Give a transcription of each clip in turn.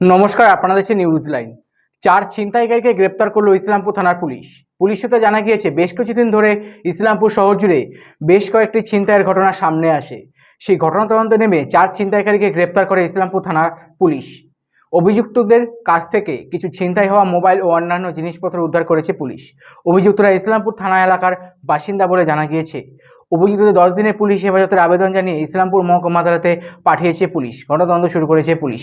নমস্কার, আপনারা দেখছেন নিউজ লাইন চার ছিনতাইকারীকে গ্রেপ্তার করল ইসলামপুর থানার পুলিশ। পুলিশ সূত্রে জানা গিয়েছে, বেশ কিছুদিন ধরে ইসলামপুর শহর জুড়ে বেশ কয়েকটি ছিনতাইয়ের ঘটনা সামনে আসে। সেই ঘটনা তদন্তে নেমে চার ছিনতাইকারীকে গ্রেপ্তার করে ইসলামপুর থানার পুলিশ। অভিযুক্তদের কাছ থেকে কিছু ছিনতাই হওয়া মোবাইল ও অন্যান্য জিনিসপত্র উদ্ধার করেছে পুলিশ। অভিযুক্তরা ইসলামপুর থানা এলাকার বাসিন্দা বলে জানা গিয়েছে। অভিযুক্তদের দশ দিনের পুলিশ হেফাজতের আবেদন জানিয়ে ইসলামপুর মহকুমা আদালতে পাঠিয়েছে পুলিশ। ঘটনাতদন্ত শুরু করেছে পুলিশ।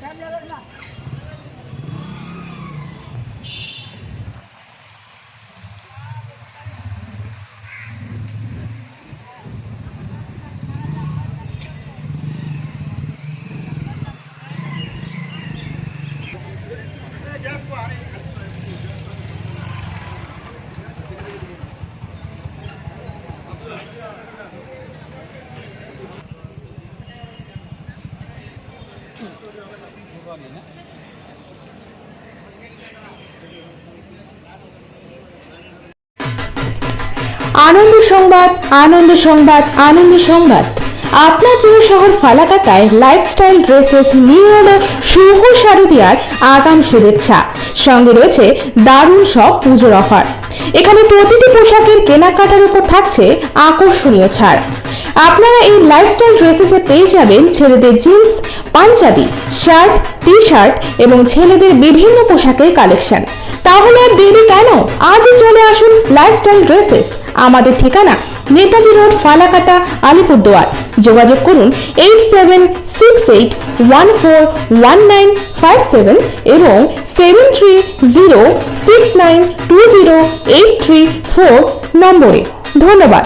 Camera na. আনন্দ সংবাদ আনন্দ সংবাদ আনন্দ সংবাদ। আপনার প্রিয় শহর ফালাকাটায় লাইফস্টাইল ড্রেসেস এলো শুভ শারদিয়ার আগাম শুভেচ্ছা। সঙ্গে রয়েছে দারুণ সব পুজোর অফার এখানে প্রতিটি পোশাকের কেনাকাটার উপর থাকছে আকর্ষণীয় ছাড়। আপনারা এই লাইফস্টাইল ড্রেসেসে পেয়ে যাবেন ছেলেদের jeans panjabi shirt T shirt এবং ছেলেদের বিভিন্ন পোশাকের কালেকশন তাহলে আর দেরি কেন? আজই চলে আসুন লাইফস্টাইল ড্রেসেস আমাদের ঠিকানা নেতাজি রোড, ফালাকাটা, আলিপুরদুয়ার। যোগাযোগ করুন eight seven six eight one four one nine five seven এবং seven three zero six nine two zero eight three four নম্বরে। ধন্যবাদ।